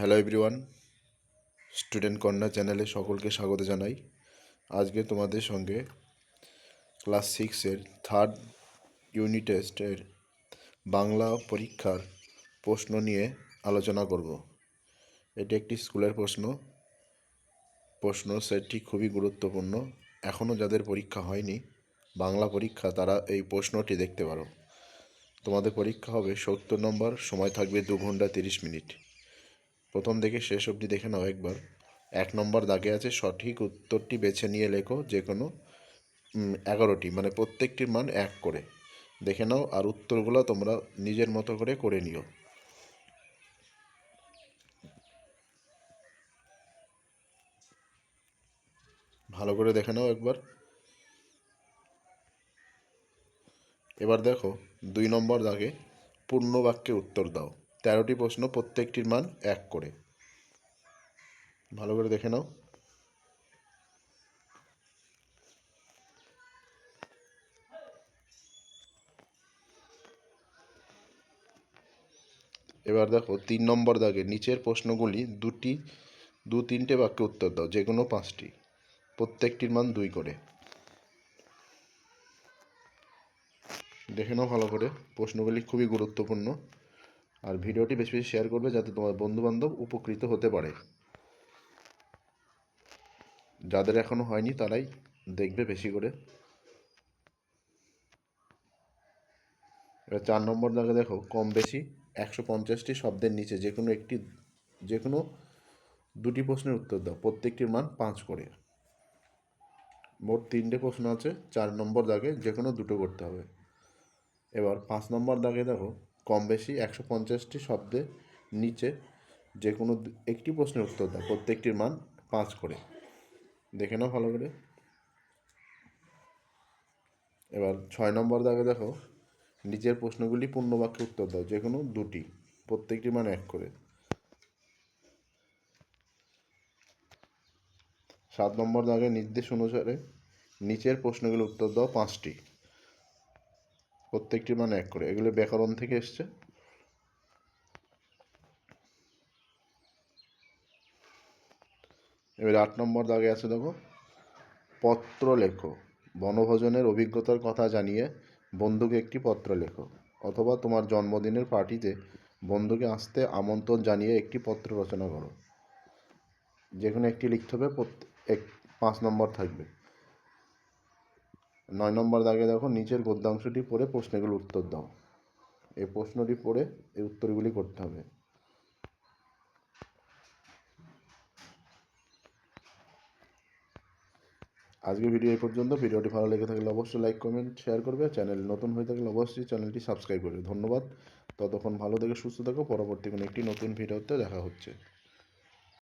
Hello everyone student corner চ্যানেলে সকলকে স্বাগত জানাই। আজকে তোমাদের সঙ্গে ক্লাস সিক্সের থার্ড ইউনিট টেস্টের বাংলা পরীক্ষার প্রশ্ন নিয়ে আলোচনা করব। এটি একটি স্কুলের প্রশ্ন। প্রশ্ন সেটটি খুবই গুরুত্বপূর্ণ। এখনও যাদের পরীক্ষা হয়নি, বাংলা পরীক্ষা, তারা এই প্রশ্নটি দেখতে পারো। তোমাদের পরীক্ষা হবে সত্তর নম্বর, সময় থাকবে দু ঘণ্টা তিরিশ মিনিট। প্রথম থেকে শেষ অবধি দেখে নাও একবার। এক নম্বর দাগে আছে, সঠিক উত্তরটি বেছে নিয়ে লেখো যে কোনো এগারোটি মানে প্রত্যেকটির মান এক করে। দেখে নাও, আর উত্তরগুলো তোমরা নিজের মতো করে করে নিও। ভালো করে দেখে নাও একবার। এবার দেখো, দুই নম্বর দাগে পূর্ণ বাক্যে উত্তর দাও। তেরোটি প্রশ্ন প্রত্যেকটির মান এক করে। ভালো করে দেখে নাও। এবার দেখো, তিন নম্বর দাগে নিচের প্রশ্নগুলি দুটি, দু তিনটে বাক্যে উত্তর দাও যে কোনো পাঁচটি। প্রত্যেকটির মান দুই করে। দেখে নাও ভালো করে, প্রশ্নগুলি খুবই গুরুত্বপূর্ণ। আর ভিডিওটি বেশি বেশি শেয়ার করবে যাতে তোমার বন্ধু বান্ধব উপকৃত হতে পারে। যাদের এখনও হয়নি তারাই দেখবে বেশি করে। এবার চার নম্বর দাগে দেখো, কম বেশি একশো পঞ্চাশটি শব্দের নিচে যে কোনো একটি যে কোনো দুটি প্রশ্নের উত্তর দাও, প্রত্যেকটির মান পাঁচ করে। মোট তিনটে প্রশ্ন আছে, চার নম্বর দাগে যে কোনো দুটো করতে হবে। এবার পাঁচ নম্বর দাগে দেখো কম বেশি একশো পঞ্চাশটি শব্দের নিচে যে কোনো একটি প্রশ্নের উত্তর দাও। প্রত্যেকটির মান পাঁচ করে। দেখে নাও ভালো করে। এবার ছয় নম্বর দাগে দেখো, নিচের প্রশ্নগুলি পূর্ণ বাক্যে উত্তর দাও যে কোনো দুটি। প্রত্যেকটির মান এক করে। সাত নম্বর দাগে নির্দেশ অনুসারে নিচের প্রশ্নগুলির উত্তর দাও পাঁচটি। প্রত্যেকটির মান এক করে। এগুলো ব্যাকরণ থেকে এসছে। এবার আট নম্বর দাগে আছে দেখো। পত্র লেখো। বনভোজনের অভিজ্ঞতার কথা জানিয়ে বন্ধুকে একটি পত্র লেখো। অথবা তোমার জন্মদিনের পার্টিতে বন্ধুকে আসতে আমন্ত্রণ জানিয়ে একটি পত্র রচনা করো। যে কোনো একটি লিখতে হবে এক পাঁচ নম্বর থাকবে। নয় নম্বর দাগে দেখো, নিচের গদ্যাংশটি পড়ে প্রশ্নগুলোর উত্তর দাও। এই প্রশ্নটি পড়ে এই উত্তরগুলি করতে হবে। আজকের ভিডিও এই পর্যন্ত। ভিডিওটি ভালো লেগে থাকলে অবশ্যই লাইক কমেন্ট শেয়ার করবে। চ্যানেল নতুন হয়ে থাকলে অবশ্যই চ্যানেলটি সাবস্ক্রাইব করবে। ধন্যবাদ। ততক্ষণ ভালো থেকে সুস্থ থাকো। পরবর্তী কোনো একটি নতুন ভিডিওতে দেখা হচ্ছে।